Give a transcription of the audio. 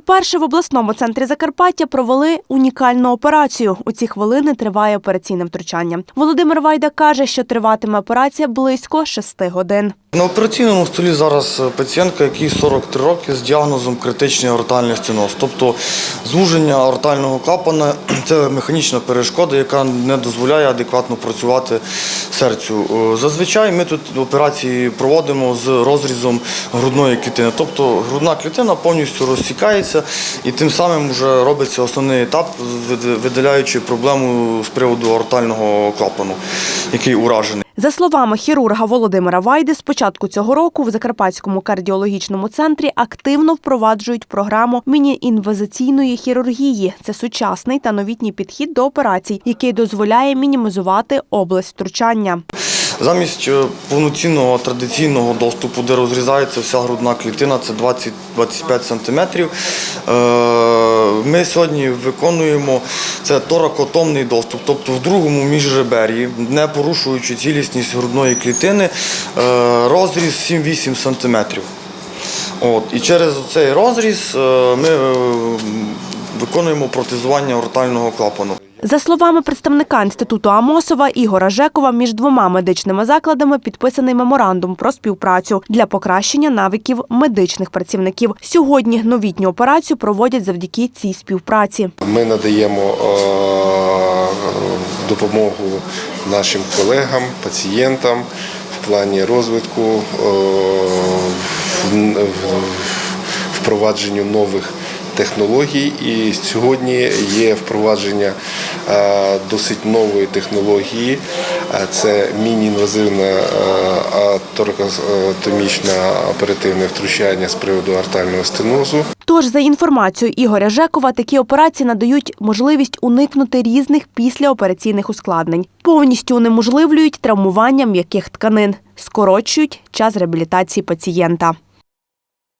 Уперше в обласному центрі Закарпаття провели унікальну операцію. У ці хвилини триває операційне втручання. Володимир Вайда каже, що триватиме операція близько шести годин. На операційному столі зараз пацієнтка, якій 43 роки з діагнозом критичний аортальний стеноз, тобто звуження аортального клапана це механічна перешкода, яка не дозволяє адекватно працювати серцю. Е, Зазвичай ми тут операції проводимо з розрізом грудної клітини, тобто грудна клітина повністю розсікається і тим самим вже робиться основний етап, видаляючи проблему з приводу аортального клапану, який уражений. За словами хірурга Володимира Вайди, з початку цього року в Закарпатському кардіологічному центрі активно впроваджують програму міні-інвазиційної хірургії. Це сучасний та новітній підхід до операцій, який дозволяє мінімізувати область втручання. Замість е, повноцінного традиційного доступу, де розрізається вся грудна клітина, це 20-25 см. Ми сьогодні виконуємо це торакотомний доступ, тобто в другому міжребер'ї, не порушуючи цілісність грудної клітини, е, розріз 7-8 см. От, і через цей розріз е, ми е, виконуємо протезування ортального клапану. За словами представника інституту Амосова Ігора Жекова, між двома медичними закладами підписаний меморандум про співпрацю для покращення навиків медичних працівників. Сьогодні новітню операцію проводять завдяки цій співпраці. Ми надаємо е, допомогу нашим колегам, пацієнтам в плані розвитку, е, впровадженню нових технологій. І сьогодні є впровадження е, досить нової технології. Е, Це міні-інвазивне торакотомічне оперативне втручання з приводу артального стенозу. Тож, за інформацією Ігоря Жекова, такі операції надають можливість уникнути різних післяопераційних ускладнень, повністю унеможливлюють травмування м'яких тканин, скорочують час реабілітації пацієнта.